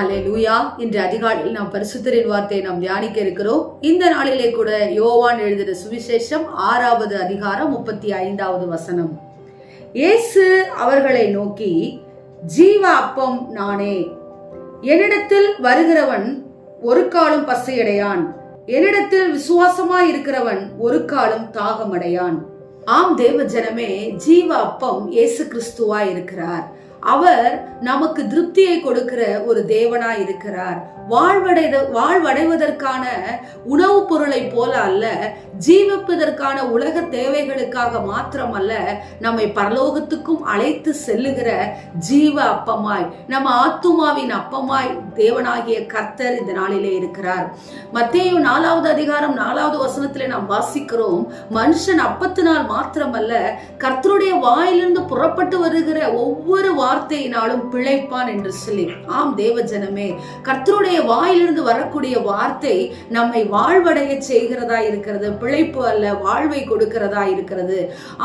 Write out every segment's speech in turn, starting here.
ஹலே லூயா இன்று அதிகாலையில் நாம் பரிசுத்தரின் வார்த்தையை நாம் தியானிக்க இருக்கிறோம். இந்த நாளிலே கூட யோவான் எழுதின சுவிசேஷம் ஆறாவது அதிகாரம் முப்பத்தி ஐந்தாவது வசனம். இயேசு அவர்களை நோக்கி ஜீவ அப்பம் நானே. என்னிடத்தில் வருகிறவன் ஒரு காலம் பசையடையான். என்னிடத்தில் விசுவாசமாய் இருக்கிறவன் ஒரு காலம் தாகமடையான். ஆம் தேவ ஜனமே ஜீவ அப்பம் இயேசு கிறிஸ்துவா இருக்கிறார். அவர் நமக்கு திருப்தியை கொடுக்கிற ஒரு தேவனா இருக்கிறார் வாழ்வடை வாழ்வடைவதற்கான உணவுப் பொருளை போல அல்ல ஜீவிப்பதற்கான உலக தேவைகளுக்காக மாத்திரமல்ல நம்மை பரலோகத்துக்கும் அழைத்து செல்லுகிற ஜீவ அப்பமாய் நம்ம ஆத்துமாவின் அப்பமாய் தேவனாகிய கர்த்தர் இந்த நாளிலே இருக்கிறார். மத்தேயு நாலாவது அதிகாரம் நாலாவது வசனத்திலே நாம் வாசிக்கிறோம் மனுஷன் அப்பத்தினால் மாத்திரமல்ல கர்த்தருடைய வாயிலிருந்து புறப்பட்டு வருகிற ஒவ்வொரு வார்த்தையினாலும் பிழைப்பான் என்று சொல்லி. ஆம் தேவ ஜனமே கர்த்தருடைய வாயிலிருந்து வரக்கூடிய வார்த்தை நம்மை வாழ்வடைய செய்கிறதா இருக்கிறது பிழைப்பு அல்ல வாழ்வை கொடுக்கிறதா இருக்கிறது.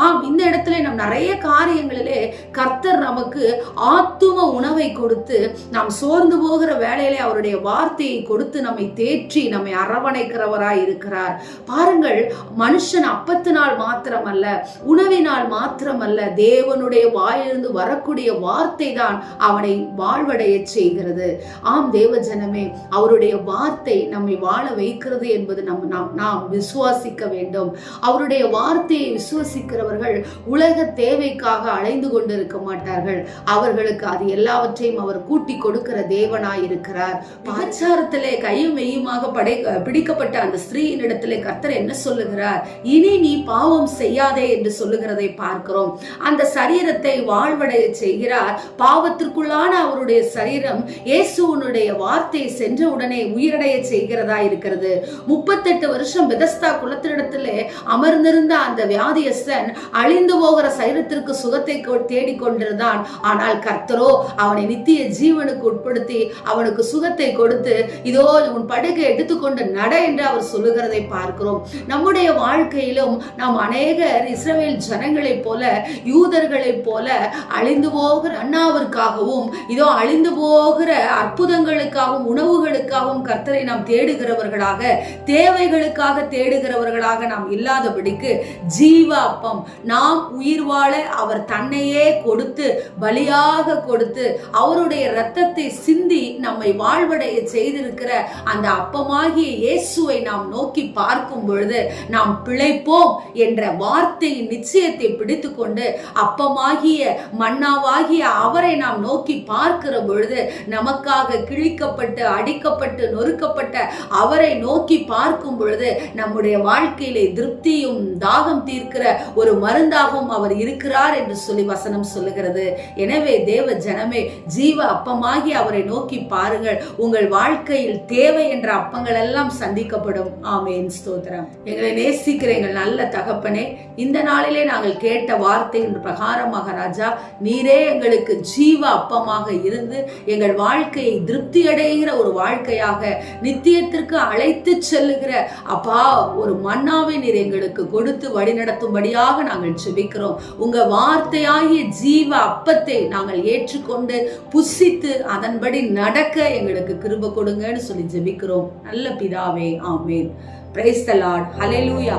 ஆம் இந்த இடத்துல நம் நிறைய காரியங்களிலே கர்த்தர் நமக்கு ஆத்தும உணவை கொடுத்து நாம் சோர்ந்து போகிற வேலையிலே அவருடைய வார்த்தையை கொடுத்து நம்மை தேற்றி நம்மை அரவணைக்கிறவராய் இருக்கிறார். பாருங்கள் மனுஷன் அப்பத்தினால் மாத்திரமல்ல உணவினால் மாத்திரமல்ல தேவனுடைய வாயிலிருந்து வரக்கூடிய வார்த்தை தான் அவனை வாழ்வடைய செய்கிறது. ஆம் தேவ ஜனமே அவருடைய வார்த்தை நம்மை வாழ வைக்கிறது என்பது நம் நாம் நாம் விசுவாசிக்க வேண்டும். அவருடைய வார்த்தையை விசுவசிக்கிறவர்கள் உலக தேவைக்காக அலைந்து கொண்டிருக்க மாட்டார்கள். அவர்களுக்கு அது எல்லாவற்றையும் அவர் கூட்டி கொடுக்கிற தேவனாய் இருக்கிறார் பாச்சாரத்திலே கையும் மெய்யுமாக படை பிடிக்கப்பட்ட அந்த ஸ்திரீயினிடத்திலே கர்த்தர் என்ன சொல்லுகிறார்? இனி நீ பாவம் செய்யாதே என்று சொல்லுகிறதை பார்க்கிறோம். அந்த சரீரத்தை வாழ்வடைய செய்கிறார். பாவத்திற்குள்ளான அவருடைய சரீரம் இயேசுவனுடைய வார்த்தையை சென்ற உடனே உயிரடைய செய்கிறதா இருக்கிறது. முப்பத்தெட்டு வருஷம் பெதஸ்தா குலத்தினிடத்திலே அமர்ந்திருந்த அந்த வியாதியஸ்தன் அழிந்து போகிற சரீரத்திற்கு சுகத்தை தேடிக் கொண்டிருந்தான். ஆனால் கர்த்தரோ அவனை நித்திய ஜீவனுக்கு உட்படுத்தி அவனுக்கு சுகத்தை கொடுத்து இதோ உன் படுகை எடுத்துக்கொண்டு நட என்று அவர் சொல்லுகிறதை பார்க்கிறோம். நம்முடைய வாழ்க்கையிலும் நாம் அநேகர் இஸ்ரவேல் ஜனங்களைப் போல யூதர்களைப் போல அழிந்து போகிற அண்ணாவிற்காகவும் இதோ அழிந்து போகிற அற்புதங்களுக்காகவும் உணவுகளுக்காகவும் கர்த்தரை நாம் தேடுகிறவர்களாக தேவைகளுக்காக தேடுகிறவர்களாக நாம் இல்லாதபடிக்கு ஜீவ அப்பம் நாம் உயிர் வாழ அவர் தன்னையே கொடுத்து பலியாக கொடுத்து அவருடைய இரத்தத்தை சிந்தி நம்மை வாழ்வடைய செய்திருக்கிற அந்த அப்பமாகிய இயேசுவை நாம் நோக்கி பார்க்கும் பொழுது நாம் பிழைப்போம் என்ற வார்த்தையின் நிச்சயத்தை பிடித்துக்கொண்டு அப்பமாகிய மன்னாவாகிய அவரை நாம் நோக்கி பார்க்கிற பொழுது நமக்காக கிழிக்கப்பட்டு அடிக்கப்பட்டு நொறுக்கப்பட்ட அவரை நோக்கி பார்க்கும் பொழுது நம்முடைய வாழ்க்கையிலே திருப்தியும் தாகம் தீர்க்கிற ஒரு மருந்தாகவும் அவர் இருக்கிறார் என்று சொல்லி வசனம் சொல்லுகிறது. எனவே தேவ ஜனமே ஜீவ அப்பமாகி அவரை நோக்கி பாருங்கள். உங்கள் வாழ்க்கையில் தேவை என்ற அப்பங்கள் எல்லாம் சந்திக்கப்படும். ஆமேன். ஸ்தோத்திரம். எங்களை நேசிக்கிற எங்கள் நல்ல தகப்பனே இந்த நாளிலே நாங்கள் கேட்ட வார்த்தையின் பிரகாரமாக ராஜா நீரே எங்களுக்கு எங்களுக்கு ஜீவ அப்பமாக இருந்து எங்கள் வாழ்க்கையை திருப்தி அடைகிற ஒரு வாழ்க்கையாக நித்தியத்திற்கு அழைத்து செல்லுகிற அப்பா ஒரு மன்னாவை நீர் எங்களுக்கு கொடுத்து வழிநடத்தும்படியாக நாங்கள் செபிக்கிறோம் உங்க வார்த்தையாகிய ஜீவ அப்பத்தை நாங்கள் ஏற்றுக்கொண்டு புசித்து அதன்படி நடக்க எங்களுக்கு கிருப கொடுங்கன்னு சொல்லி ஜெபிக்கிறோம். நல்ல பிதாவே amen. Praise the Lord hallelujah